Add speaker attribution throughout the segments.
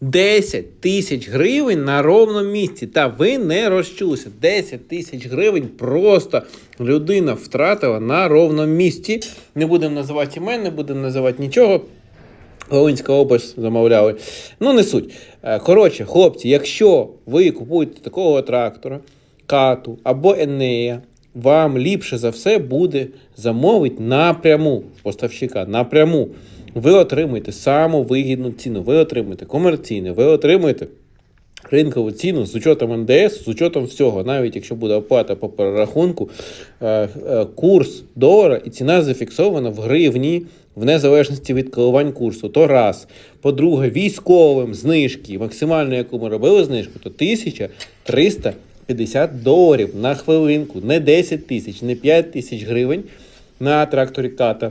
Speaker 1: 10 тисяч гривень на ровному місці. Та ви не розчулися. 10 тисяч гривень просто людина втратила на ровному місці. Не будемо називати імен, не будемо називати нічого. Волинська область замовляли. Ну, не суть. Е, Коротше, хлопці, якщо ви купуєте такого трактора, кату або Енея, вам ліпше за все буде замовити напряму поставщика. Напряму. Ви отримаєте саму вигідну ціну, ви отримаєте комерційну, ви отримаєте ринкову ціну з учетом НДС, з учетом всього, навіть якщо буде оплата по перерахунку, е, е, курс долара і ціна зафіксована в гривні в незалежності від коливань курсу. То раз. По-друге, військовим знижки, максимально яку ми робили знижку, то 1350 доларів на хвилинку, не 10 тисяч, не 5 тисяч гривень на тракторі ката.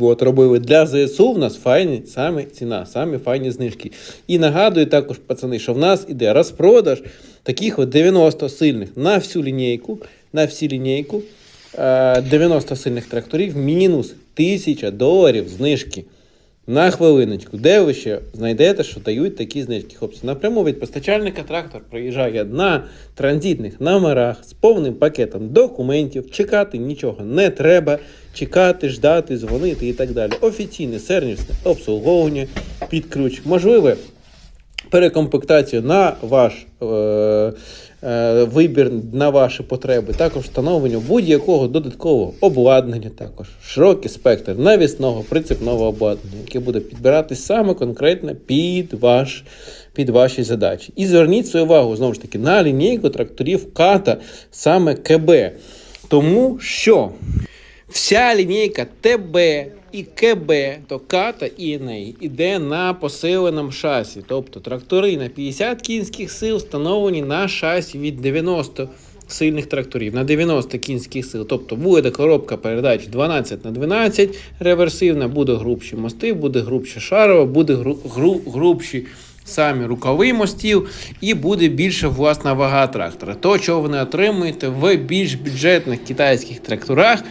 Speaker 1: От, робили для ЗСУ в нас файні саме ціна, самі файні знижки. І нагадую також, пацани, що в нас іде розпродаж таких от 90 сильних на всю лінійку, на всю лінійку, е, 90 сильних тракторів, мінус 1000 доларів знижки. На хвилиночку, де ви ще знайдете, що дають такі знижки? Хлопці, напряму від постачальника трактор приїжджає на транзитних номерах з повним пакетом документів. Чекати нічого не треба. Чекати, ждати, дзвонити і так далі. Офіційне сервісне обслуговування під ключ. Можливе перекомплектацію на ваш е, е, вибір, на ваші потреби, також встановлення будь-якого додаткового обладнання, також широкий спектр навісного прицепного обладнання, яке буде підбиратись саме конкретно під ваш. Під ваші задачі. І зверніть свою увагу знову ж таки на лінійку тракторів ката саме КБ. Тому що Вся лінійка ТБ і КБ, то ката і неї, іде на посиленому шасі. Тобто трактори на 50 кінських сил встановлені на шасі від 90 сильних тракторів на 90 кінських сил. Тобто буде коробка передач 12 на 12 реверсивна, буде грубші мости, буде грубше шарово, буде гру, грубші самі рукави мостів і буде більше власна вага трактора. То, що ви не отримуєте в більш бюджетних китайських тракторах,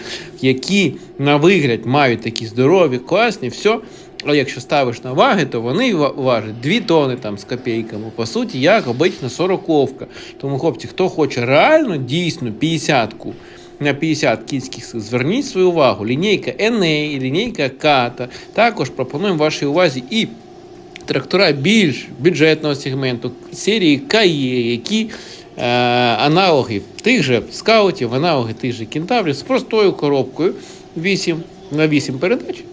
Speaker 1: які на вигляд мають такі здорові, класні, все. А якщо ставиш на ваги, то вони ва- важать 2 тони там з копійками. По суті, як обична сороковка. Тому, хлопці, хто хоче реально дійсно 50-ку на 50 кінських сил, зверніть свою увагу. Лінійка NA, лінійка Ката. Також пропонуємо вашій увазі і трактора більш бюджетного сегменту, серії КАЄ, які е, аналоги тих же скаутів, аналоги тих же кентаврів з простою коробкою 8 на 8 передач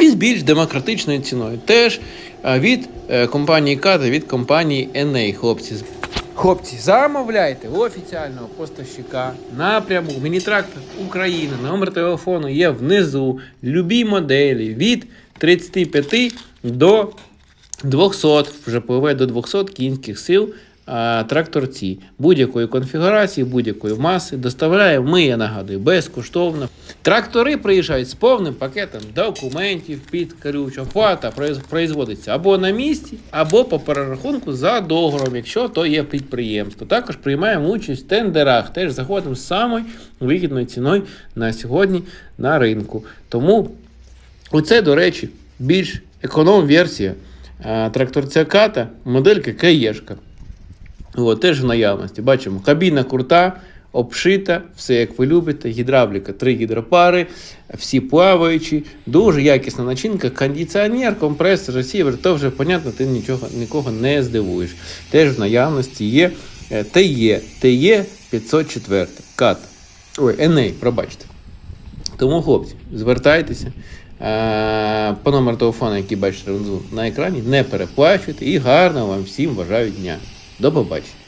Speaker 1: і з більш демократичною ціною. Теж е, від е, компанії Ката, від компанії NA, хлопці. Хлопці, замовляйте у офіціального поставщика напряму Мінітрактор Україна. Номер телефону є внизу. Любі моделі від 35 до 200, вже пливе до 200 кінських сил тракторці будь-якої конфігурації, будь-якої маси. Доставляємо ми, я нагадую, безкоштовно. Трактори приїжджають з повним пакетом документів під ключ. Произ- производиться або на місці, або по перерахунку за договором, якщо то є підприємство. Також приймаємо участь в тендерах. Теж заходимо з самою вигідною ціною на сьогодні на ринку. Тому Оце, до речі, більш економ-версія тракторця ката, моделька Каєшка. От, теж в наявності. Бачимо, кабіна крута, обшита, все як ви любите, гідравліка, три гідропари, всі плаваючі, дуже якісна начинка, кондиціонер, компресор, ресівер, то вже, понятно, ти нічого, нікого не здивуєш. Теж в наявності є е, ТЕ, ТЕ 504, кат. Ой, Еней, пробачте. Тому, хлопці, звертайтеся е, по номеру телефону, який бачите на екрані, не переплачуйте і гарного вам всім вважаю дня. До побачення.